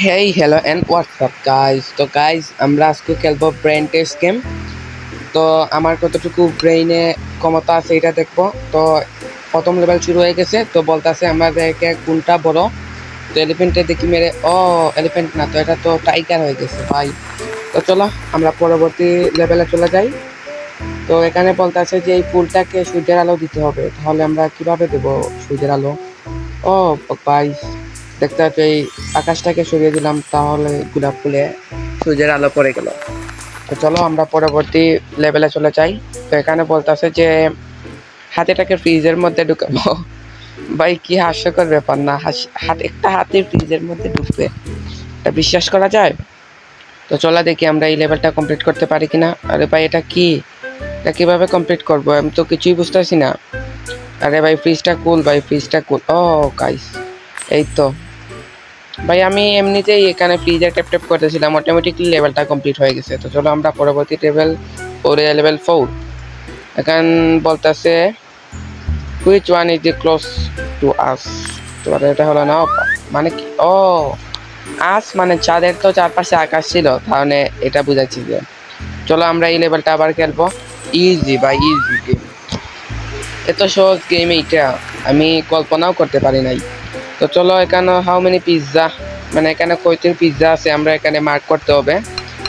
Hey hello and WhatsApp guys তো guys আমরা আজকে খেলব ব্রেন টেস্ট গেম তো আমার কতটুকু ব্রেইনে ক্ষমতা আছে এটা দেখব। তো প্রথম লেভেল শুরু হয়ে গেছে, তো বলতেছে আমাদেরকে কোনটা বড়। তো এলিফেন্টে দেখি মেরে, ও এলিফেন্ট না, তো এটা তো টাইগার হয়ে গেছে, ভাই। তো চলো, আমরা পরবর্তী লেভেলে চলে যাই। তো এখানে বলতেছে যে এই ফুলটাকে সূর্যের আলো দিতে হবে, তাহলে আমরা কীভাবে দেবো সূর্যের আলো? ও, ভাই। দেখতে এই আকাশটাকে সরিয়ে দিলাম, তাহলে গোলাপ ফুলে সূর্যের আলো পড়ে গেল। তো চলো আমরা পরবর্তী লেভেলে চলে যাই। তো এখানে বলতেছে যে, হাতিটাকে ফ্রিজের মধ্যে ঢুকাবো। ভাই, কি হাস্যকর ব্যাপার না হাত, একটা হাতে ফ্রিজের মধ্যে ঢুকবে। এটা বিশ্বাস করা যায়? তো চলো দেখি আমরা এই লেভেলটা কমপ্লিট করতে পারি কি না আরে ভাই, এটা কি? এটা কীভাবে কমপ্লিট করব? আমি তো কিছুই বুঝতেছি না। আরে ভাই ফ্রিজটা কুল ভাই ফ্রিজটা কুল ও গাইস এই তো। ভাই, আমি এমনিতেই এখানে ফ্রিজে ট্যাপ ট্যাপ করতেছিলাম অটোমেটিকলি লেভেলটা কমপ্লিট হয়ে গেছে। তো চলো আমরা পরবর্তী লেভেল ফোরে লেভেল ফোর এখন বলতেছে which one is the close to us তো এটা হলো না মানে কি? ও আস মানে চাঁদের তো চারপাশে আকাশ ছিল, তাহলে এটা বুঝাচ্ছি যে। চলো আমরা এই লেভেলটা আবার খেলব। ইজি বা ইজি গেম এত সহজ গেম এইটা, আমি কল্পনাও করতে পারি নাই। তো চলো এখানে হাউ মেনি পিৎজা মানে এখানে কয়টির পিৎজা আছে আমরা এখানে মার্ক করতে হবে।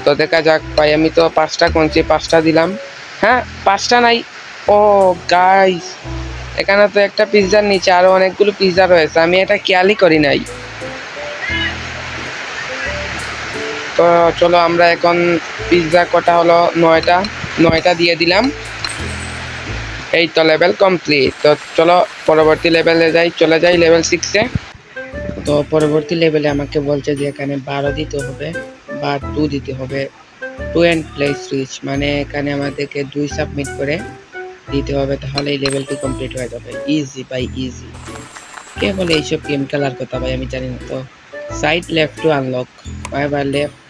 তো দেখা যাক, ভাই, আমি তো পাঁচটা কোনছি পাঁচটা দিলাম। হ্যাঁ পাঁচটা নাই। ও গাইস এখানে তো একটা পিৎজার নিচে আরও অনেকগুলো পিৎজা রয়েছে। আমি এটা খেয়ালই করি নাই। তো চলো, আমরা এখন পিৎজা কটা হলো? নয়টা। নয়টা দিয়ে দিলাম। এই তো লেভেল কমপ্লিট তো চলো, পরবর্তী লেভেলে যাই। চলে যাই লেভেল সিক্সে তো পরবর্তী লেভেলে আমাকে বলছে যে, এখানে বারো দিতে হবে বা টু দিতে হবে। টু অ্যান্ড প্লেস সুইচ মানে এখানে আমাদেরকে দুই সাবমিট করে দিতে হবে, তাহলে এই লেভেলটি কমপ্লিট হয়ে যাবে। ইজি বাই ইজি কে বলে এইসব গেম খেলার কথা ভাই? আমি জানি না তো। সাইড লেফট টু আনলক ভাই, বা লেফট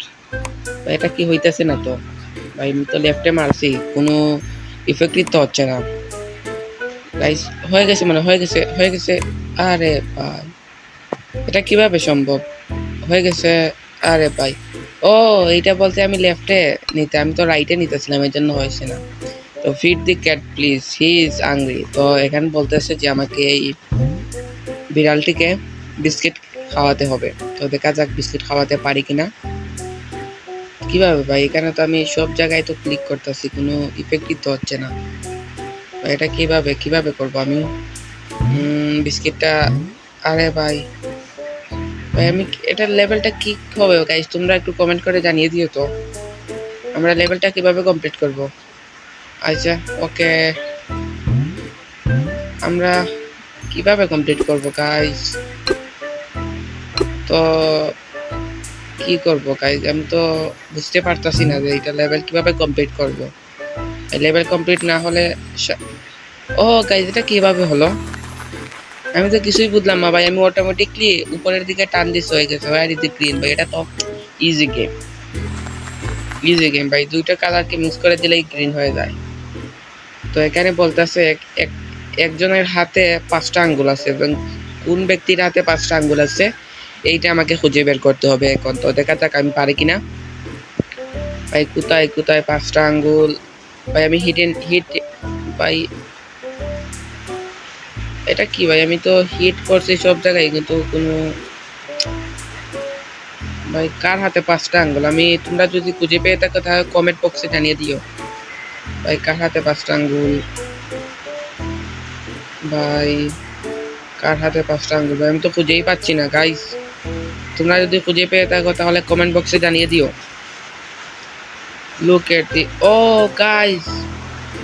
এটা কি হইতেছে না তো? ভাই, আমি তো লেফটে মারছি। কোনো ইফেক্টই তো হচ্ছে না। গাইস হয়ে গেছে মানে হয়ে গেছে হয়ে গেছে, আরে ভাই। এটা কীভাবে সম্ভব? হয়ে গেছে, আরে ভাই। ও, এইটা বলতে আমি লেফটে নিতে, আমি তো রাইটে নিতেছিলাম এই জন্য হয়েছে না। তো feed the cat please he is angry তো এখানে বলতেছে যে আমাকে এই বিড়ালটিকে বিস্কিট খাওয়াতে হবে। তো দেখা যাক বিস্কিট খাওয়াতে পারি কিনা। কীভাবে ভাই? এখানে তো আমি সব জায়গায় তো ক্লিক করতেছি, কোনো ইফেক্টই তো হচ্ছে না। এটা কীভাবে? কীভাবে করব আমি বিস্কিটটা, আরে ভাই। ভাই, আমি এটার লেভেলটা কি হবে গাইস তোমরা একটু কমেন্ট করে জানিয়ে দিও তো। আমরা লেভেলটা কীভাবে কমপ্লিট করব? আচ্ছা ওকে আমরা কীভাবে কমপ্লিট করব গাইস তো কি করব গাইস আমি তো বুঝতে পারতাছি না যে এটা লেভেল কীভাবে কমপ্লিট করব। লেভেল কমপ্লিট না হলে ও গাইস এটা কীভাবে হলো? আমি তো কিছুই বুঝলাম না ভাই, আমি অটোমেটিকলি উপরের দিকে টান দিস হয়ে গেছে। ভাই ইজ গ্রিন ভাই, এটা তো ইজি গেম ইজি গেম ভাই। দুইটা কালারকে মিক্স করে দিলেই গ্রিন হয়ে যায়। তো এখানে বলতেছে এক- এক- একজনের হাতে পাঁচটা আঙ্গুল আছে এবং কোন ব্যক্তির হাতে পাঁচটা আঙ্গুল আছে? এইটা আমাকে খুঁজে বের করতে হবে এখন। তো দেখা যাক আমি পারি কিনা। ভাই, কোথায় কোথায়? পাঁচটা আঙ্গুল। ভাই, আমি হিট হিট ভাই, এটা কি ভাই? আমি তো হিট করছি সব জায়গায়, কিন্তু কোনো, ভাই, কার হাতে পাঁচটা আঙ্গুল? আমি, তোমরা যদি খুঁজে পেয়ে থাকো, তাহলে কমেন্ট বক্সে জানিয়ে দিও। ভাই, কার হাতে পাঁচটা আঙ্গুল? ভাই, কার হাতে পাঁচটা আঙ্গুল? ভাই, আমি তো খুঁজেই পাচ্ছি না গাইস তোমরা যদি খুঁজে পেয়ে থাকো, তাহলে কমেন্ট বক্সে জানিয়ে দিও। Look at the O guys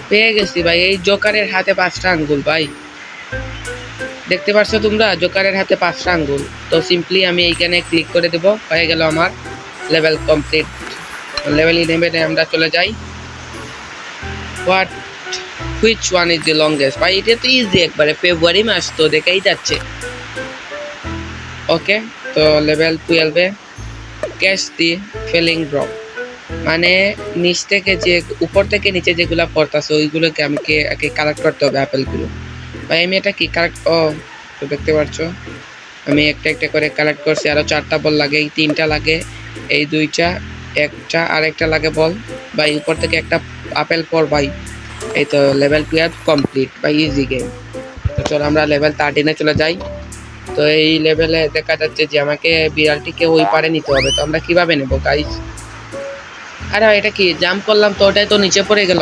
পেয়ে গেছি ভাই। এই জোকারের হাতে পাঁচটা আঙ্গুল, ভাই। দেখতে পাচ্ছ তোমরা? জোকারের হাতে পাঁচটা আঙ্গুল। তো সিম্পলি আমি এইখানে ক্লিক করে দেব। হয়ে গেল আমার লেভেল কমপ্লিট লেভেল ইলেভেনে আমরা চলে যাই। What which one is the longest ভাই, এটা তো ইজি একবারে। ফেব্রুয়ারি মাস তো, দেখাই যাচ্ছে। ওকে তো লেভেল টুয়েলভে ক্যাশ দি ফিলিং ড্রপ মানে নিচ থেকে যে, উপর থেকে নিচে যেগুলো পড়তেছে ওইগুলোকে আমাকে আগে কালেক্ট করতে হবে অ্যাপেলগুলো ভাই, আমি এটা কি কালেক্ট ও, তো দেখতে পাচ্ছ আমি একটা একটা করে কালেক্ট করছি আরও চারটা বল লাগে, এই তিনটা লাগে, এই দুইটা, একটা আর একটা লাগে বল ভাই, উপর থেকে একটা আপেল পর ভাই, এই তো লেভেল টুয়েলভ কমপ্লিট ভাই ইজি গেম তো চলো আমরা লেভেল থার্টিনে চলে যাই। তো এই লেভেলে দেখা যাচ্ছে যে আমাকে বিড়ালটিকে ওই পারে নিতে হবে। তো আমরা কীভাবে নেব গাইস আরে এটা কি? জাম্প করলাম তো, ওটাই তো নিচে পড়ে গেল।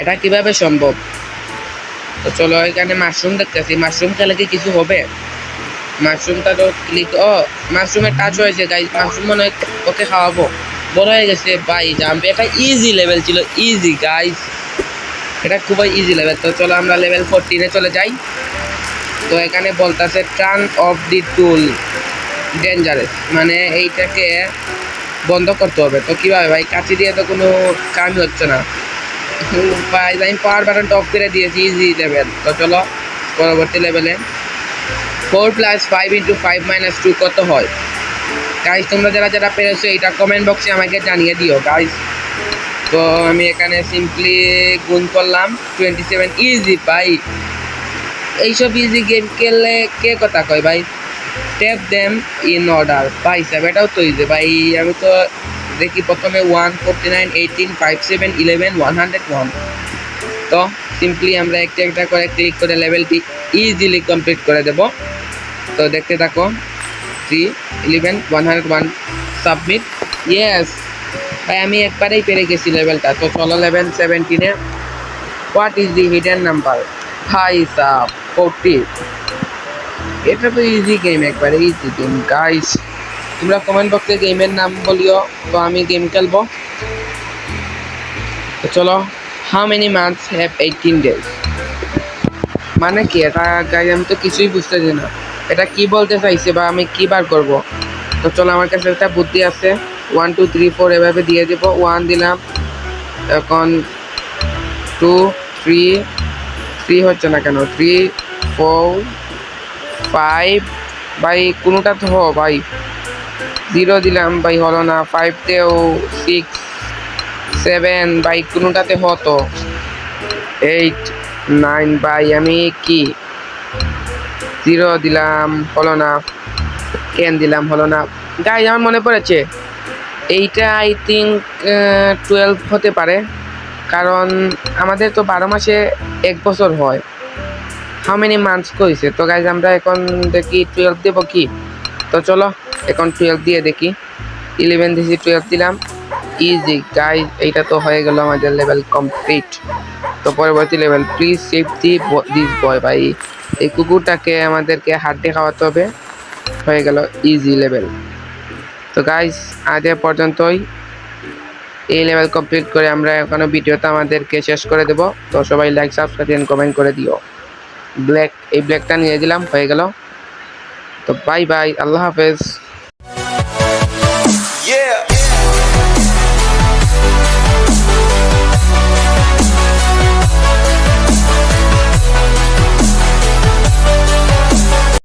এটা কীভাবে সম্ভব? তো চলো, এখানে মাশরুম দেখতেছি। মাশরুম খেলে কি কিছু হবে? মাশরুমটা তো ক্লিক ও মাশরুমের টাচ হয়েছে গাইস মাশরুম মনে হয় ওকে খাওয়াবো। বড় হয়ে গেছে বাই জাম্প এটা ইজি লেভেল ছিল ইজি গাইজ এটা খুবই ইজি লেভেল তো চলো, আমরা লেভেল ফোরটিনে চলে যাই। তো এখানে বলতেছে turn off the tool. Dangerous মানে এইটাকে বন্ধ করতে হবে। তো কীভাবে ভাই? কাছি দিয়ে তো কোনো কামই হচ্ছে না। ভাই, আমি পাওয়ার বাটনটা অফ করে দিয়েছি ইজি লেভেল তো চলো, পরবর্তী লেভেলে four plus five into five minus two কত হয়? গাইজ তোমরা যারা যারা পেরেছ এটা কমেন্ট বক্সে আমাকে জানিয়ে দিও গাইজ তো আমি এখানে সিম্পলি গুণ করলাম টোয়েন্টি সেভেন ইজি ভাই এইসব ইজি গেম খেললে কে কথা কয় ভাই? ট্যাপ দেম ইন অর্ডার ভাই সাহেব, এটাও তো ইজি ভাই, আমি তো দেখি প্রথমে one forty nine eighteen five seven eleven one hundred one তো সিম্পলি আমরা একটা একটা করে ক্লিক করে লেভেলটি ইজিলি কমপ্লিট করে দেব। তো দেখতে থাকো three eleven one hundred one submit yes ভাই, আমি একবারেই পেরে গেছি লেভেলটা তো চলো level সেভেন্টিনে what is the hidden number high সাব ফোরটি এটা তো ইজি গেম একবারে ইজি গেম গাইস তোমরা কমেন্ট বক্সে গেমের নাম বলিও, তো আমি গেম খেলব। চলো how many months have eighteen days মানে কি এটা গাই আমি তো কিছুই বুঝতেছি না। এটা কি বলতে চাইছে বা আমি কি বার করব? তো চলো, আমার কাছে একটা বুদ্ধি আছে। ওয়ান টু থ্রি ফোর এভাবে দিয়ে দেবো। ওয়ান দিলাম, এখন টু থ্রি থ্রি হচ্ছে না কেন? থ্রি ফোর ফাইভ ভাই, কোনোটা তো হো ভাই। জিরো দিলাম, ভাই, হলো না। ফাইভতেও সিক্স সেভেন ভাই, কোনোটাতে হতো? এইট নাইন ভাই, আমি কি? জিরো দিলাম, হলো না। টেন দিলাম, হলো না। গাই আমার মনে পড়েছে, এইটা আই থিঙ্ক টুয়েলভ হতে পারে। কারণ আমাদের তো বারো মাসে এক বছর হয়। হাউ মেনি মান্থস কইছে? তো গাইজ আমরা এখন দেখি টুয়েলভ দেবো কি? তো চলো, এখন টুয়েলভ দিয়ে দেখি। ইলেভেন দিয়েছি টুয়েলভ দিলাম। ইজি গাইজ এইটা তো হয়ে গেল আমাদের লেভেল কমপ্লিট তো পরবর্তী level please save the this boy ভাই। এই কুকুরটাকে আমাদেরকে হাড্ডি খাওয়াতে হবে। হয়ে গেল ইজি লেভেল তো গাইজ আজ পর্যন্তই। এই লেভেল কমপ্লিট করে আমরা এখনও ভিডিওটা আমাদেরকে শেষ করে দেব। তো সবাই লাইক সাবস্ক্রাইব এন্ড কমেন্ট করে দিও। ব্ল্যাক এই ব্ল্যাকটা নিয়ে দিলাম, হয়ে গেল। তো বাই বাই আল্লাহ হাফেজ। Yeah.